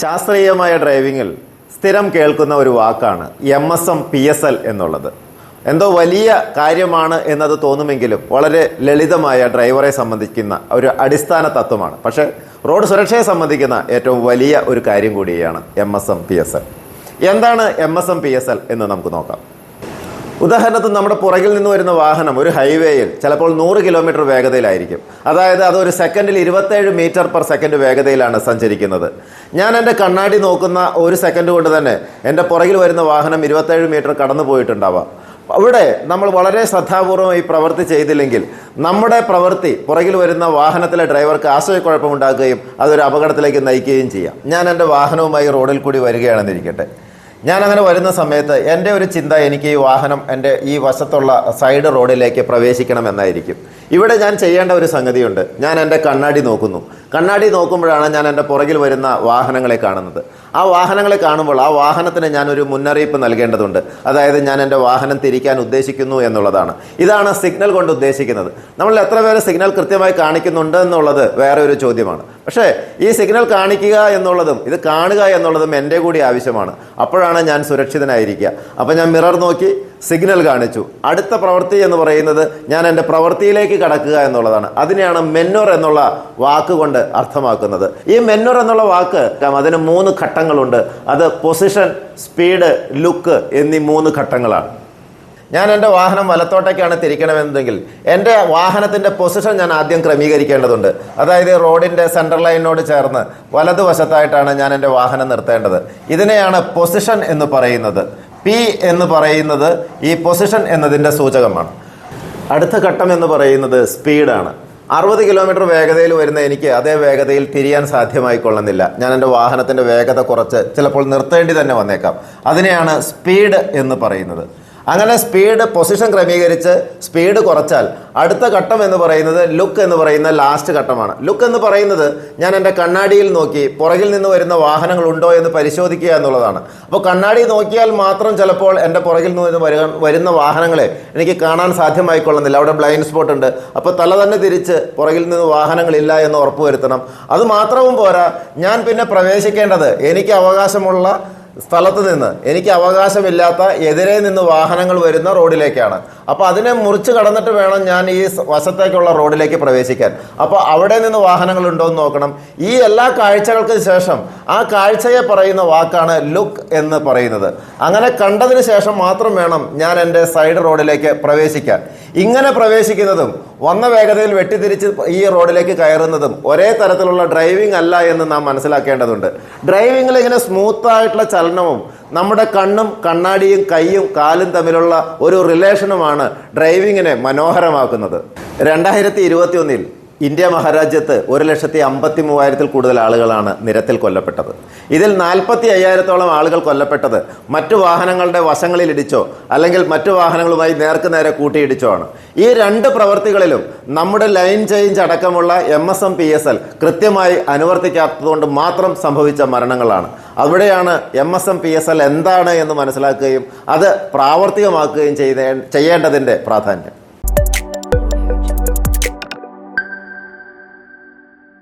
ശാസ്ത്രീയമായ ഡ്രൈവിങ്ങിൽ സ്ഥിരം കേൾക്കുന്ന ഒരു വാക്കാണ് M S M P S L എന്നുള്ളത്. എന്തോ വലിയ കാര്യമാണ് എന്നത് തോന്നുമെങ്കിലും വളരെ ലളിതമായ ഡ്രൈവറെ സംബന്ധിക്കുന്ന ഒരു അടിസ്ഥാന തത്വമാണ്. പക്ഷേ റോഡ് സുരക്ഷയെ സംബന്ധിക്കുന്ന ഏറ്റവും വലിയ ഒരു കാര്യം കൂടിയാണ് M S M P S L എന്താണ് M S M P S L എന്ന് നമുക്ക് നോക്കാം. ഉദാഹരണത്തിന് നമ്മുടെ പുറകിൽ നിന്ന് വരുന്ന വാഹനം ഒരു ഹൈവേയിൽ ചിലപ്പോൾ നൂറ് കിലോമീറ്റർ വേഗതയിലായിരിക്കും. അതായത് അത് ഒരു സെക്കൻഡിൽ ഇരുപത്തേഴ് മീറ്റർ പെർ സെക്കൻഡ് വേഗതയിലാണ് സഞ്ചരിക്കുന്നത്. ഞാൻ എന്റെ കണ്ണാടി നോക്കുന്ന ഒരു സെക്കൻഡ് കൊണ്ട് തന്നെ എന്റെ പുറകിൽ വരുന്ന വാഹനം ഇരുപത്തേഴ് മീറ്റർ കടന്നു പോയിട്ടുണ്ടാവാം. അവിടെ നമ്മൾ വളരെ ശ്രദ്ധാപൂർവം ഈ പ്രവൃത്തി ചെയ്തില്ലെങ്കിൽ നമ്മുടെ പ്രവൃത്തി പുറകിൽ വരുന്ന വാഹനത്തിലെ ഡ്രൈവർക്ക് ആശയക്കുഴപ്പമുണ്ടാക്കുകയും അതൊരു അപകടത്തിലേക്ക് നയിക്കുകയും ചെയ്യാം. ഞാൻ എന്റെ വാഹനവുമായി റോഡിൽ കൂടി വരികയാണെന്നിരിക്കട്ടെ. ഞാൻ അങ്ങനെ വരുന്ന സമയത്ത് എന്റെ ഒരു ചിന്ത എനിക്ക് ഈ വാഹനം എന്റെ ഈ വശത്തുള്ള സൈഡ് റോഡിലേക്ക് പ്രവേശിക്കണം എന്നായിരിക്കും ഇവിടെ ഞാൻ ചെയ്യേണ്ട ഒരു സംഗതിയുണ്ട്. ഞാൻ എന്റെ കണ്ണാടി നോക്കുന്നു. കണ്ണാടി നോക്കുമ്പോഴാണ് ഞാൻ എന്റെ പുറകിൽ വരുന്ന വാഹനങ്ങളെ കാണുന്നത്. ആ വാഹനങ്ങളെ കാണുമ്പോൾ ആ വാഹനത്തിന് ഞാൻ ഒരു മുന്നറിയിപ്പ് നൽകേണ്ടതുണ്ട്. അതായത് ഞാൻ എന്റെ വാഹനം തിരിക്കാൻ ഉദ്ദേശിക്കുന്നു എന്നുള്ളതാണ്. ഇതാണ് സിഗ്നൽ കൊണ്ട് ഉദ്ദേശിക്കുന്നത്. നമ്മൾ എത്ര പേര് സിഗ്നൽ കൃത്യമായി കാണിക്കുന്നുണ്ട് എന്നുള്ളത് വേറെ ഒരു ചോദ്യമാണ്. പക്ഷേ ഈ സിഗ്നൽ കാണിക്കുക എന്നുള്ളതും ഇത് കാണുക എന്നുള്ളതും എന്റെ കൂടി ആവശ്യമാണ്. അപ്പോഴാണ് ഞാൻ സുരക്ഷിതനായിരിക്കുക. അപ്പോൾ ഞാൻ മിറർ നോക്കി സിഗ്നൽ കാണിച്ചു. അടുത്ത പ്രവൃത്തി എന്ന് പറയുന്നത് ഞാൻ എന്റെ പ്രവൃത്തിയിലേക്ക് കടക്കുക എന്നുള്ളതാണ്. അതിനെയാണ് മെന്നോർ എന്നുള്ള വാക്ക് കൊണ്ട് അർത്ഥമാക്കുന്നത്. ഈ മെന്നോർ എന്നുള്ള വാക്ക് അതിന് മൂന്ന് ഘട്ടങ്ങളുണ്ട്. അത് പൊസിഷൻ സ്പീഡ് ലുക്ക് എന്നീ മൂന്ന് ഘട്ടങ്ങളാണ്. ഞാൻ എന്റെ വാഹനം വലത്തോട്ടേക്കാണ് തിരിക്കണമെന്നുണ്ടെങ്കിൽ എന്റെ വാഹനത്തിന്റെ പൊസിഷൻ ഞാൻ ആദ്യം ക്രമീകരിക്കേണ്ടതുണ്ട്. അതായത് റോഡിന്റെ സെൻട്രൽ ലൈനിനോട് ചേർന്ന് വലതുവശത്തായിട്ടാണ് ഞാൻ എന്റെ വാഹനം നിർത്തേണ്ടത്. ഇതിനെയാണ് പൊസിഷൻ എന്ന് പറയുന്നത്. പി എന്ന് പറയുന്നത് ഈ പൊസിഷൻ എന്നതിന്റെ സൂചകമാണ്. അടുത്ത ഘട്ടം എന്ന് പറയുന്നത് സ്പീഡാണ്. അറുപത് കിലോമീറ്റർ വേഗതയിൽ വരുന്ന എനിക്ക് അതേ വേഗതയിൽ തിരിയാൻ സാധ്യമായി കൊള്ളുന്നില്ല ഞാൻ എന്റെ വാഹനത്തിന്റെ വേഗത കുറച്ച് ചിലപ്പോൾ നിർത്തേണ്ടി തന്നെ വന്നേക്കാം. അതിനെയാണ് സ്പീഡ് എന്ന് പറയുന്നത്. അങ്ങനെ സ്പീഡ് പൊസിഷൻ ക്രമീകരിച്ച് സ്പീഡ് കുറച്ചാൽ അടുത്ത ഘട്ടം എന്ന് പറയുന്നത് ലുക്ക് എന്ന് പറയുന്ന ലാസ്റ്റ് ഘട്ടമാണ്. ലുക്ക് എന്ന് പറയുന്നത് ഞാൻ എന്റെ കണ്ണാടിയിൽ നോക്കി പുറകിൽ നിന്ന് വരുന്ന വാഹനങ്ങൾ ഉണ്ടോ എന്ന് പരിശോധിക്കുക എന്നുള്ളതാണ്. അപ്പോൾ കണ്ണാടി നോക്കിയാൽ മാത്രം ചിലപ്പോൾ എന്റെ പുറകിൽ നിന്ന് വരുന്ന വാഹനങ്ങളെ എനിക്ക് കാണാൻ സാധ്യമായിക്കൊള്ളുന്നില്ല. അവിടെ ബ്ലൈൻഡ് സ്പോട്ട് ഉണ്ട്. അപ്പോൾ തല തന്നെ തിരിച്ച് പുറകിൽ നിന്ന് വാഹനങ്ങളില്ല എന്ന് ഉറപ്പുവരുത്തണം. അത് മാത്രവും പോരാ ഞാൻ പിന്നെ പ്രവേശിക്കേണ്ടത് എനിക്ക് അവകാശമുള്ള സ്ഥലത്ത് നിന്ന്. എനിക്ക് അവകാശമില്ലാത്ത എതിരെ നിന്ന് വാഹനങ്ങൾ വരുന്ന റോഡിലേക്കാണ്. അപ്പോൾ അതിനെ മുറിച്ച് കടന്നിട്ട് വേണം ഞാൻ ഈ വശത്തേക്കുള്ള റോഡിലേക്ക് പ്രവേശിക്കാൻ. അപ്പോൾ അവിടെ നിന്ന് വാഹനങ്ങൾ ഉണ്ടോ എന്ന് നോക്കണം. ഈ എല്ലാ കാഴ്ചകൾക്ക് ശേഷം ആ കാഴ്ചയെ പറയുന്ന വാക്കാണ് ലുക്ക് എന്ന് പറയുന്നത്. അങ്ങനെ കണ്ടതിന് ശേഷം മാത്രം വേണം ഞാൻ എന്റെ സൈഡ് റോഡിലേക്ക് പ്രവേശിക്കാൻ. ഇങ്ങനെ പ്രവേശിക്കുന്നതും വന്ന വേഗതയിൽ വെട്ടിത്തിരിച്ച് ഈ റോഡിലേക്ക് കയറുന്നതും ഒരേ തരത്തിലുള്ള ഡ്രൈവിംഗ് അല്ല എന്ന് നാം മനസ്സിലാക്കേണ്ടതുണ്ട്. ഡ്രൈവിങ്ങിൽ ഇങ്ങനെ സ്മൂത്ത് ആയിട്ടുള്ള ചലനവും നമ്മുടെ കണ്ണും കണ്ണാടിയും കൈയും കാലും തമ്മിലുള്ള ഒരു റിലേഷനുമാണ് ഡ്രൈവിങ്ങിനെ മനോഹരമാക്കുന്നത്. രണ്ടായിരത്തി ഇരുപത്തി ഒന്നിൽ ഇന്ത്യ മഹാരാജ്യത്ത് ഒരു ലക്ഷത്തി അമ്പത്തി മൂവായിരത്തിൽ കൂടുതൽ ആളുകളാണ് നിരത്തിൽ കൊല്ലപ്പെട്ടത്. ഇതിൽ നാൽപ്പത്തി അയ്യായിരത്തോളം ആളുകൾ കൊല്ലപ്പെട്ടത് മറ്റു വാഹനങ്ങളുടെ വശങ്ങളിൽ ഇടിച്ചോ അല്ലെങ്കിൽ മറ്റു വാഹനങ്ങളുമായി നേർക്ക് നേരെ കൂട്ടിയിടിച്ചോ ആണ്. ഈ രണ്ട് പ്രവൃത്തികളിലും നമ്മുടെ ലൈൻ ചേഞ്ച് അടക്കമുള്ള M S M P S L കൃത്യമായി അനുവർത്തിക്കാത്തതുകൊണ്ട് മാത്രം സംഭവിച്ച മരണങ്ങളാണ്. അവിടെയാണ് M S M P S L എന്താണ് എന്ന് മനസ്സിലാക്കുകയും അത് പ്രാവർത്തികമാക്കുകയും ചെയ്യേണ്ടതിന്റെ പ്രാധാന്യം.